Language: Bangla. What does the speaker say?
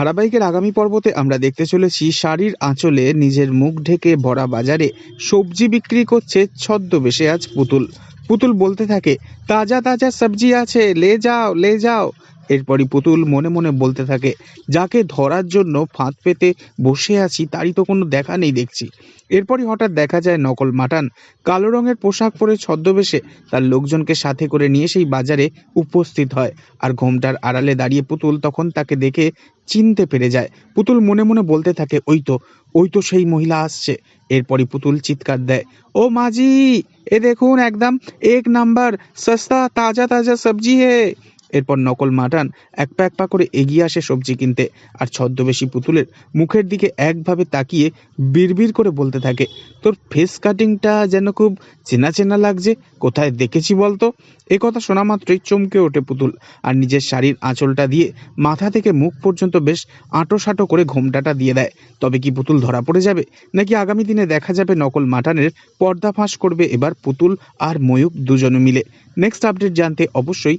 ধারাবাহিকের আগামী পর্বতে আমরা দেখতে চলেছি শাড়ির আঁচলে নিজের মুখ ঢেকে ভরা বাজারে সবজি বিক্রি করছে ছদ্মবেশে আজ পুতুল। পুতুল বলতে থাকে, তাজা তাজা সবজি আছে, লে যাও লে যাও। এরপরই পুতুল মনে মনে বলতে থাকে, যাকে ধরার জন্য ফাঁদ পেতে বসে আছি, তারই তো কোনো দেখা নেই দেখছি। এরপরই হঠাৎ দেখা যায় নকল মাটান। কালো রঙের পোশাক পরে ছদ্মবেশে তার লোকজনকে সাথে করে নিয়ে সেই বাজারে উপস্থিত হয়। আর ঘোমটার আড়ালে দাঁড়িয়ে পুতুল তখন তাকে দেখে চিনতে পেরে যায়। পুতুল মনে মনে বলতে থাকে, ওই তো ওই তো সেই মহিলা আসছে। এরপরই পুতুল চিৎকার দেয়, ও মাজি এ দেখুন একদম এক নাম্বার, সস্তা, তাজা তাজা সবজি হে। এরপর নকল মাটান এক পা এক পা করে এগিয়ে আসে সবজি কিনতে, আর ছদ্মবেশী পুতুলের মুখের দিকে একভাবে তাকিয়ে বিড়বিড় করে বলতে থাকে, তোর ফেস কাটিংটা যেন খুব চেনা চেনা লাগছে, কোথায় দেখেছি বলতো? এ কথা শোনা মাত্রই চমকে ওঠে পুতুল, আর নিজের শাড়ির আঁচলটা দিয়ে মাথা থেকে মুখ পর্যন্ত বেশ আঁটো সাঁটো করে ঘোমটাটা দিয়ে দেয়, তবে কি পুতুল ধরা পড়ে যাবে? নাকি আগামী দিনে দেখা যাবে নকল মাটানের পর্দা ফাঁস করবে? এবার পুতুল আর ময়ূক দুজনে মিলে। নেক্সট আপডেট জানতে অবশ্যই